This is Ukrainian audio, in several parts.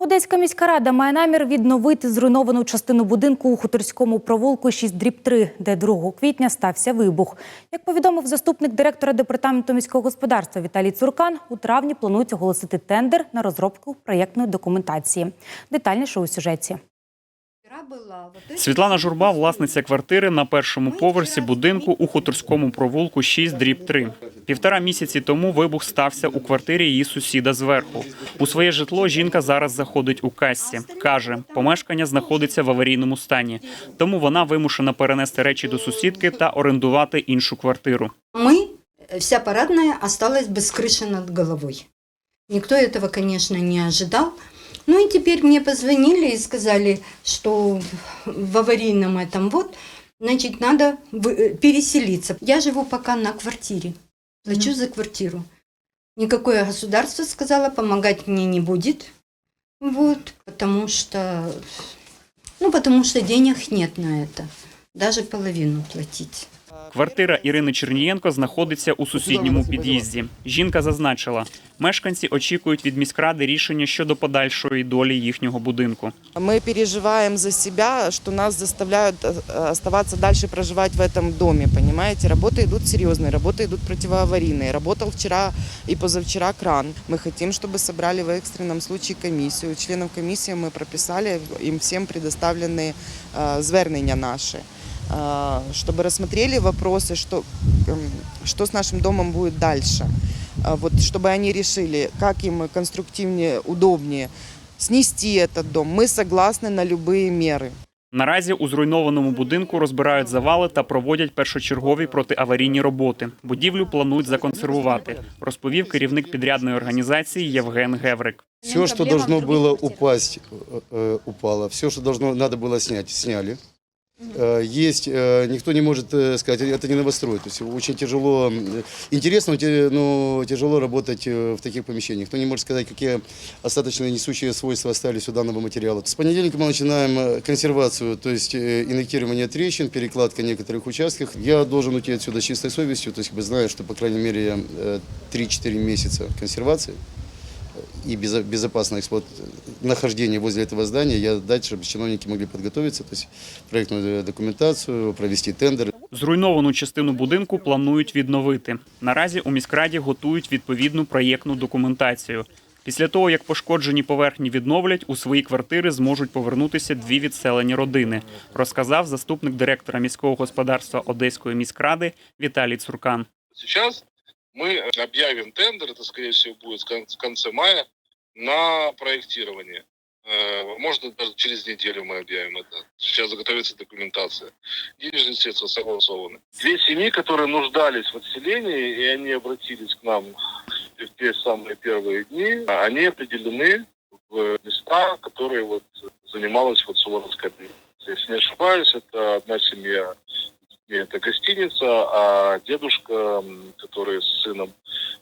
Одеська міська рада має намір відновити зруйновану частину будинку у хуторському провулку 6 дріб 3, де 2 квітня стався вибух. Як повідомив заступник директора департаменту міського господарства Віталій Цуркан, у травні планують оголосити тендер на розробку проєктної документації. Детальніше у сюжеті. Світлана Журба, власниця квартири на першому поверсі будинку у хуторському провулку 6 дріб 3. Півтора місяці тому вибух стався у квартирі її сусіда зверху. У своє житло жінка зараз заходить у касі. Каже, помешкання знаходиться в аварійному стані, тому вона вимушена перенести речі до сусідки та орендувати іншу квартиру. Мы, вся парадная, осталась без крыши над головой. Никто этого, конечно, не ожидал. Ну и теперь мне позвонили и сказали, что в аварийном этом вот, значит, надо вы- э, переселиться. Я живу пока на квартире, плачу за квартиру. Никакое государство, сказала, помогать мне не будет. Вот, потому что, ну, потому что денег нет на это. Даже половину платить. Квартира Ірини Чернієнко знаходиться у сусідньому під'їзді. Жінка зазначила, мешканці очікують від міськради рішення щодо подальшої долі їхнього будинку. Мы переживаем за себя, что нас заставляют э, оставаться дальше проживать в этом доме, понимаете? Работы идут серьезные, работы идут противоаварийные. Работал вчера и позавчера кран. Мы хотим, чтобы собрали в экстренном случае комиссию. Членов комиссии мы прописали, им всем предоставлены э, звернення наши э, чтобы рассмотрели вопросы, что, эм, что с нашим домом будет дальше. А Вот, чтобы они решили, как им конструктивнее, удобнее снести этот дом. Мы согласны на любые меры. Наразі у зруйнованому будинку розбирають завали та проводять першочергові протиаварійні роботи. Будівлю планують законсервувати, розповів керівник підрядної організації Євген Геврик. Все, что должно было упасть, э, э, упало. Все, что должно надо было снять, сняли. Э, Есть, э, никто не может э, сказать, это не новострой. То есть очень тяжело, м, интересно, но те- но тяжело работать э, в таких помещениях. Кто не может сказать, какие остаточные несущие свойства остались у данного материала. С понедельника мы начинаем э, консервацию, то есть э, инъектирование трещин, перекладка некоторых участков. Я должен уйти отсюда с чистой совестью, то есть как бы знаю, что по крайней мере э, 3-4 месяца консервации и безо- безопасное эксплуат... нахождение возле этого здания, я дать, чтобы чиновники могли подготовиться, то есть проектную документацию, провести тендер. Зруйновану частину будинку планують відновити. Наразі у міськраді готують відповідну проєктну документацію. Після того, як пошкоджені поверхні відновлять, у свої квартири зможуть повернутися дві відселені родини, розказав заступник директора міського господарства Одеської міськради Віталій Цуркан. Сейчас мы объявим тендер, это, скорее всего, будет в кон- в конце мая, на проектирование. Э, Может, даже через неделю мы объявим это. Сейчас готовится документация. Денежные средства согласованы. Две семьи, которые нуждались в отселении, и они обратились к нам в те самые первые дни, они определены в места, которые вот занималась вот Суворовская. Если не ошибаюсь, это одна семья это гостиница, а дедушка, м, который с сыном,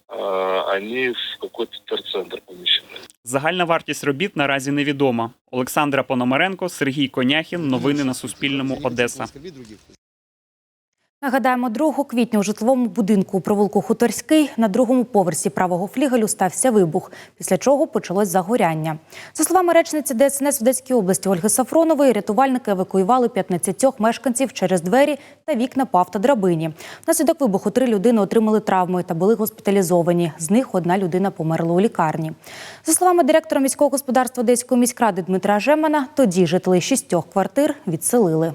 э, они в какой-то терцентр помещены. Загальна вартість робіт наразі невідома. Олександра Пономаренко, Сергій Коняхін. Новини на Суспільному. Одеса. Нагадаємо, 2 квітня у житловому будинку у провулку Хуторський на другому поверсі правого флігелю стався вибух, після чого почалось загоряння. За словами речниці ДСНС в Одеській області Ольги Сафронової, рятувальники евакуювали 15 мешканців через двері та вікна по автодрабині. Внаслідок вибуху три людини отримали травми та були госпіталізовані. З них одна людина померла у лікарні. За словами директора міського господарства Одеської міськради Дмитра Жемана, тоді жителі шістьох квартир відселили.